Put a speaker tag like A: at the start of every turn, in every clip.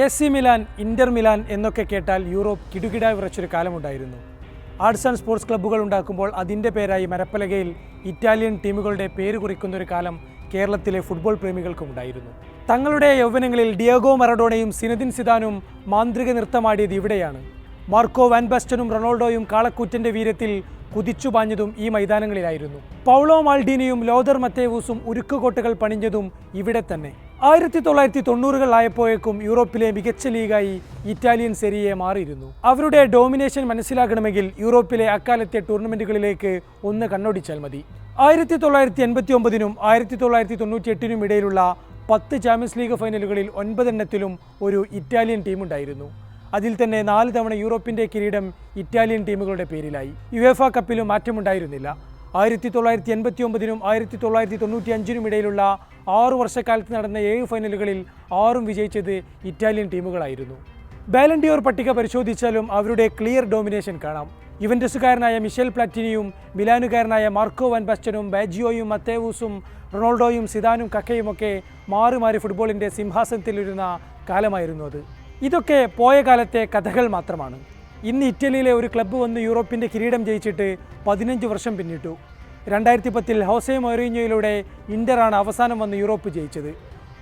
A: A C Milan Inter Milan എന്നൊക്കെ കേട്ടാൽ Europe കിടുകിടായി വിറച്ചൊരു കാലമുണ്ടായിരുന്നു. ആർട്സ് ആൻഡ് സ്പോർട്സ് ക്ലബ്ബുകൾ ഉണ്ടാക്കുമ്പോൾ അതിന്റെ പേരായി മരപ്പലകയിൽ ഇറ്റാലിയൻ ടീമുകളുടെ പേര് കുറിക്കുന്ന ഒരു കാലം കേരളത്തിലെ ഫുട്ബോൾ പ്രേമികൾക്കും ഉണ്ടായിരുന്നു. തങ്ങളുടെ യൗവനങ്ങളിൽ ഡിയോഗോ മറഡോണയും സിനദിൻ സിദാനും മാന്ത്രിക നൃത്തമാടിയത് ഇവിടെയാണ്. മാർക്കോ വാൻ ബാസ്റ്റനും റൊണാൾഡോയും കാളക്കൂറ്റന്റെ വീരത്തിൽ കുതിച്ചുപാഞ്ഞതും ഈ മൈതാനങ്ങളിലായിരുന്നു. പൗളോ മാൾഡീനിയും ലോദർ മത്തേവൂസും ഉരുക്കുകോട്ടകൾ പണിഞ്ഞതും ഇവിടെ തന്നെ. ആയിരത്തി തൊള്ളായിരത്തി തൊണ്ണൂറുകളിലായപ്പോഴേക്കും യൂറോപ്പിലെ മികച്ച ലീഗായി ഇറ്റാലിയൻ സെരിയെ മാറിയിരുന്നു. അവരുടെ ഡോമിനേഷൻ മനസ്സിലാക്കണമെങ്കിൽ യൂറോപ്പിലെ അക്കാലത്തെ ടൂർണമെന്റുകളിലേക്ക് ഒന്ന് കണ്ണോടിച്ചാൽ മതി. ആയിരത്തി തൊള്ളായിരത്തി എൺപത്തി ഒമ്പതിനും ആയിരത്തി തൊള്ളായിരത്തി തൊണ്ണൂറ്റി എട്ടിനും ഇടയിലുള്ള പത്ത് ചാമ്പ്യൻസ് ലീഗ് ഫൈനലുകളിൽ ഒൻപതെണ്ണത്തിലും ഒരു ഇറ്റാലിയൻ ടീമുണ്ടായിരുന്നു. അതിൽ തന്നെ നാല് തവണ യൂറോപ്പിന്റെ കിരീടം ഇറ്റാലിയൻ ടീമുകളുടെ പേരിലായി. യുവേഫ കപ്പിലും മാറ്റമുണ്ടായിരുന്നില്ല. ആയിരത്തി തൊള്ളായിരത്തി എൺപത്തി ഒമ്പതിനും ആയിരത്തി തൊള്ളായിരത്തി തൊണ്ണൂറ്റി അഞ്ചിനും ഇടയിലുള്ള ആറു വർഷക്കാലത്ത് നടന്ന ഏഴ് ഫൈനലുകളിൽ ആറും വിജയിച്ചത് ഇറ്റാലിയൻ ടീമുകളായിരുന്നു. ബാലൻഡിയോർ പട്ടിക പരിശോധിച്ചാലും അവരുടെ ക്ലിയർ ഡോമിനേഷൻ കാണാം. ഇവന്റസുകാരനായ മിഷേൽ പ്ലാറ്റിനിയും മിലാനുകാരനായ മാർക്കോ വൻബസ്റ്റനും ബാജിയോയും മത്തേവൂസും റൊണാൾഡോയും സിദാനും കക്കയുമൊക്കെ മാറി മാറി ഫുട്ബോളിന്റെ സിംഹാസനത്തിലിരുന്ന കാലമായിരുന്നു അത്. ഇതൊക്കെ പോയ കാലത്തെ കഥകൾ മാത്രമാണ്. ഇന്ന് ഇറ്റലിയിലെ ഒരു ക്ലബ്ബ് വന്ന് യൂറോപ്പിന്റെ കിരീടം ജയിച്ചിട്ട് പതിനഞ്ച് വർഷം പിന്നിട്ടു. രണ്ടായിരത്തി പത്തിൽ ഹോസെ മൊറീഞ്ഞോയിലൂടെ ഇന്ററാണ് അവസാനം വന്ന് യൂറോപ്പ് ജയിച്ചത്.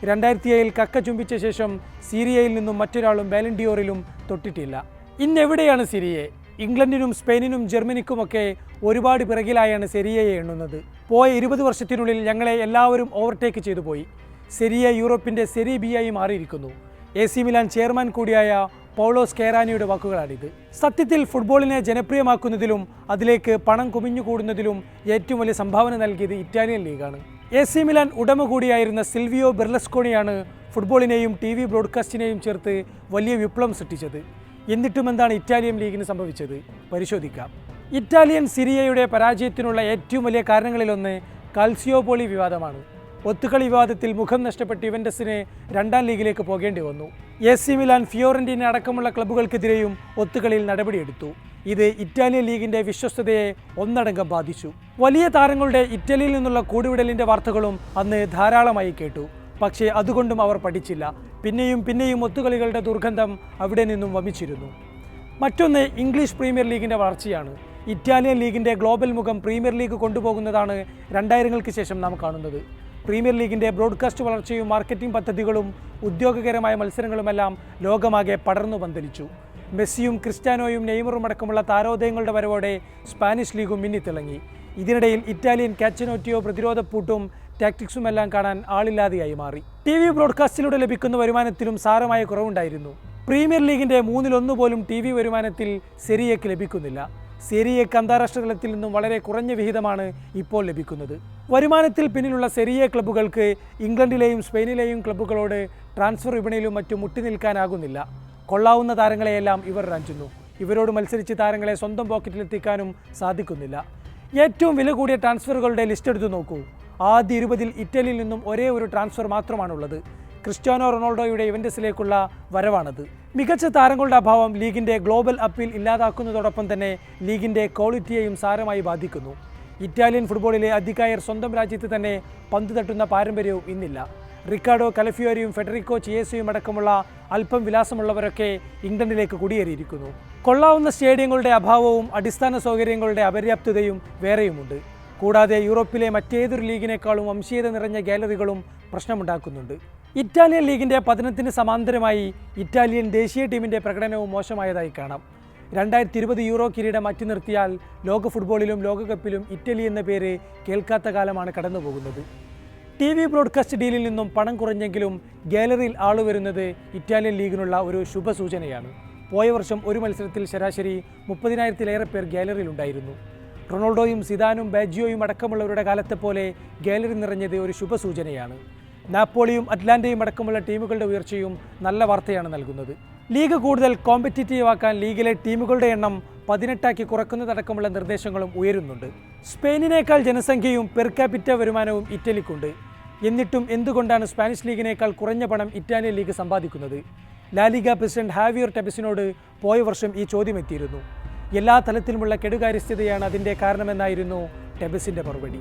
A: രണ്ടായിരത്തി ഏഴിൽ കക്ക ചുംബിച്ച ശേഷം സിറിയയിൽ നിന്നും മറ്റൊരാളും ബാലൻഡിയോറിലും തൊട്ടിട്ടില്ല. ഇന്ന് എവിടെയാണ് സിരിയെ ഇംഗ്ലണ്ടിനും സ്പെയിനിനും ജർമ്മനിക്കുമൊക്കെ ഒരുപാട് പിറകിലായാണ് സെരിയയെ എണ്ണുന്നത്. പോയ ഇരുപത് വർഷത്തിനുള്ളിൽ ഞങ്ങളെ എല്ലാവരും ഓവർടേക്ക് ചെയ്തു പോയി സെരിയ യൂറോപ്പിന്റെ സെരി ബിയായി മാറിയിരിക്കുന്നു. എ സി മിലാൻ ചെയർമാൻ കൂടിയായ പൗലോസ് കേരാനിയുടെ വാക്കുകളാണിത്. സത്യത്തിൽ ഫുട്ബോളിനെ ജനപ്രിയമാക്കുന്നതിലും അതിലേക്ക് പണം കുമിഞ്ഞുകൂടുന്നതിലും ഏറ്റവും വലിയ സംഭാവന നൽകിയത് ഇറ്റാലിയൻ ലീഗാണ്. എ സി മിലാൻ ഉടമ കൂടിയായിരുന്ന സിൽവിയോ ബെർലസ്കോണിയാണ് ഫുട്ബോളിനെയും ടി വി ബ്രോഡ്കാസ്റ്റിനെയും ചേർത്ത് വലിയ വിപ്ലവം സൃഷ്ടിച്ചത്. എന്നിട്ടും എന്താണ് ഇറ്റാലിയൻ ലീഗിന് സംഭവിച്ചത്? പരിശോധിക്കാം. ഇറ്റാലിയൻ സിരിയയുടെ പരാജയത്തിനുള്ള ഏറ്റവും വലിയ കാരണങ്ങളിലൊന്ന് കാൽസിയോപോളി വിവാദമാണ്. ഒത്തുകളി വിവാദത്തിൽ മുഖം നഷ്ടപ്പെട്ട് ഇവന്റസിന് രണ്ടാം ലീഗിലേക്ക് പോകേണ്ടി വന്നു. എ സി മിലാൻ ഫിയോറന്റീന അടക്കമുള്ള ക്ലബ്ബുകൾക്കെതിരെയും ഒത്തുകളിയിൽ നടപടിയെടുത്തു. ഇത് ഇറ്റാലിയൻ ലീഗിന്റെ വിശ്വസ്തതയെ ഒന്നടങ്കം ബാധിച്ചു. വലിയ താരങ്ങളുടെ ഇറ്റലിയിൽ നിന്നുള്ള കൂടുവിടലിന്റെ വാർത്തകളും അന്ന് ധാരാളമായി കേട്ടു. പക്ഷേ അതുകൊണ്ടും അവർ പഠിച്ചില്ല. പിന്നെയും പിന്നെയും ഒത്തുകളികളുടെ ദുർഗന്ധം അവിടെ നിന്നും വമിച്ചിരുന്നു. മറ്റൊന്ന് ഇംഗ്ലീഷ് പ്രീമിയർ ലീഗിന്റെ വളർച്ചയാണ്. ഇറ്റാലിയൻ ലീഗിന്റെ ഗ്ലോബൽ മുഖം പ്രീമിയർ ലീഗ് കൊണ്ടുപോകുന്നതാണ് രണ്ടായിരങ്ങൾക്ക് ശേഷം നാം കാണുന്നത്. പ്രീമിയർ ലീഗിന്റെ ബ്രോഡ്കാസ്റ്റ് വളർച്ചയും മാർക്കറ്റിംഗ് പദ്ധതികളും ഉദ്യോഗകരമായ മത്സരങ്ങളുമെല്ലാം ലോകമാകെ പടർന്നു പന്തലിച്ചു. മെസ്സിയും ക്രിസ്ത്യാനോയും നെയ്മറും അടക്കമുള്ള താരോദയങ്ങളുടെ വരവോടെ സ്പാനിഷ് ലീഗും മിന്നിത്തിളങ്ങി. ഇതിനിടയിൽ ഇറ്റാലിയൻ കാച്ചനോറ്റിയോ പ്രതിരോധ പൂട്ടും ടാക്ടിക്സും എല്ലാം കാണാൻ ആളില്ലാതെയായി മാറി. ടി വി ബ്രോഡ്കാസ്റ്റിലൂടെ ലഭിക്കുന്ന വരുമാനത്തിലും സാരമായ കുറവുണ്ടായിരുന്നു. പ്രീമിയർ ലീഗിന്റെ മൂന്നിലൊന്നു പോലും ടി വി വരുമാനത്തിൽ സെരിയയ്ക്ക് ലഭിക്കുന്നില്ല. സെരിയയ്ക്ക് അന്താരാഷ്ട്ര തലത്തിൽ നിന്നും വളരെ കുറഞ്ഞ വിഹിതമാണ് ഇപ്പോൾ ലഭിക്കുന്നത്. വരുമാനത്തിൽ പിന്നിലുള്ള സെരിയ ക്ലബ്ബുകൾക്ക് ഇംഗ്ലണ്ടിലെയും സ്പെയിനിലെയും ക്ലബ്ബുകളോട് ട്രാൻസ്ഫർ വിപണിയിലും മറ്റും മുട്ടി നിൽക്കാനാകുന്നില്ല കൊള്ളാവുന്ന താരങ്ങളെയെല്ലാം ഇവർ റാഞ്ചുന്നു. ഇവരോട് മത്സരിച്ച് താരങ്ങളെ സ്വന്തം പോക്കറ്റിലെത്തിക്കാനും സാധിക്കുന്നില്ല. ഏറ്റവും വില കൂടിയ ട്രാൻസ്ഫറുകളുടെ ലിസ്റ്റ് എടുത്തു നോക്കൂ. ആദ്യ ഇരുപതിൽ ഇറ്റലിയിൽ നിന്നും ഒരേ ഒരു ട്രാൻസ്ഫർ മാത്രമാണുള്ളത്. ക്രിസ്റ്റ്യാനോ റൊണാൾഡോയുടെ ഇവന്റസിലേക്കുള്ള വരവാണത്. മികച്ച താരങ്ങളുടെ അഭാവം ലീഗിന്റെ ഗ്ലോബൽ അപ്പീൽ ഇല്ലാതാക്കുന്നതോടൊപ്പം തന്നെ ലീഗിന്റെ ക്വാളിറ്റിയെയും സാരമായി ബാധിക്കുന്നു. ഇറ്റാലിയൻ ഫുട്ബോളിലെ അധികായർ സ്വന്തം രാജ്യത്ത് തന്നെ പന്ത് തട്ടുന്ന പാരമ്പര്യവും ഇന്നില്ല. റിക്കാർഡോ കലഫിയോരിയും ഫെഡറിക്കോ ചിയേസയും അടക്കമുള്ള അല്പം വിലാസമുള്ളവരൊക്കെ ഇംഗ്ലണ്ടിലേക്ക് കുടിയേറിയിരിക്കുന്നു. കൊള്ളാവുന്ന സ്റ്റേഡിയങ്ങളുടെ അഭാവവും അടിസ്ഥാന സൗകര്യങ്ങളുടെ അപര്യാപ്തതയും വേറെയുമുണ്ട്. കൂടാതെ യൂറോപ്പിലെ മറ്റേതൊരു ലീഗിനേക്കാളും വംശീയത നിറഞ്ഞ ഗാലറികളും പ്രശ്നമുണ്ടാക്കുന്നുണ്ട്. ഇറ്റാലിയൻ ലീഗിന്റെ പതനത്തിന് സമാന്തരമായി ഇറ്റാലിയൻ ദേശീയ ടീമിന്റെ പ്രകടനവും മോശമായതായി കാണാം. രണ്ടായിരത്തി ഇരുപത് യൂറോ കിരീടം മാറ്റി നിർത്തിയാൽ ലോക ഫുട്ബോളിലും ലോകകപ്പിലും ഇറ്റലി എന്ന പേര് കേൾക്കാത്ത കാലമാണ് കടന്നുപോകുന്നത്. ടി വി ബ്രോഡ്കാസ്റ്റ് ഡീലിൽ നിന്നും പണം കുറഞ്ഞെങ്കിലും ഗാലറിയിൽ ആൾ വരുന്നത് ഇറ്റാലിയൻ ലീഗിനുള്ള ഒരു ശുഭസൂചനയാണ്. പോയ വർഷം ഒരു മത്സരത്തിൽ ശരാശരി മുപ്പതിനായിരത്തിലേറെ പേർ ഗാലറിയിൽ ഉണ്ടായിരുന്നു. റൊണാൾഡോയും സിദാനും ബാജിയോയും അടക്കമുള്ളവരുടെ കാലത്തെ പോലെ ഗാലറി നിറഞ്ഞത് ഒരു ശുഭസൂചനയാണ്. നാപ്പോളിയും അറ്റ്ലാന്റയും അടക്കമുള്ള ടീമുകളുടെ ഉയർച്ചയും നല്ല വാർത്തയാണ് നൽകുന്നത്. ലീഗ് കൂടുതൽ കോമ്പറ്റീറ്റീവ് ആക്കാൻ ലീഗിലെ ടീമുകളുടെ എണ്ണം പതിനെട്ടാക്കി കുറക്കുന്നതടക്കമുള്ള നിർദ്ദേശങ്ങളും ഉയരുന്നുണ്ട്. സ്പെയിനിനേക്കാൾ ജനസംഖ്യയും പെർ ക്യാപിറ്റ വരുമാനവും ഇറ്റലിക്കുണ്ട്. എന്നിട്ടും എന്തുകൊണ്ടാണ് സ്പാനിഷ് ലീഗിനേക്കാൾ കുറഞ്ഞ പണം ഇറ്റാലിയൻ ലീഗ് സമ്പാദിക്കുന്നത്? ലാലിഗ പ്രസിഡന്റ് ഹാവിയർ ടെബിസിനോട് പോയ വർഷം ഈ ചോദ്യം എത്തിയിരുന്നു എല്ലാ തലത്തിലുമുള്ള കെടുകാര്യസ്ഥതയാണ് അതിന്റെ കാരണമെന്നായിരുന്നു ടെബസിന്റെ മറുപടി.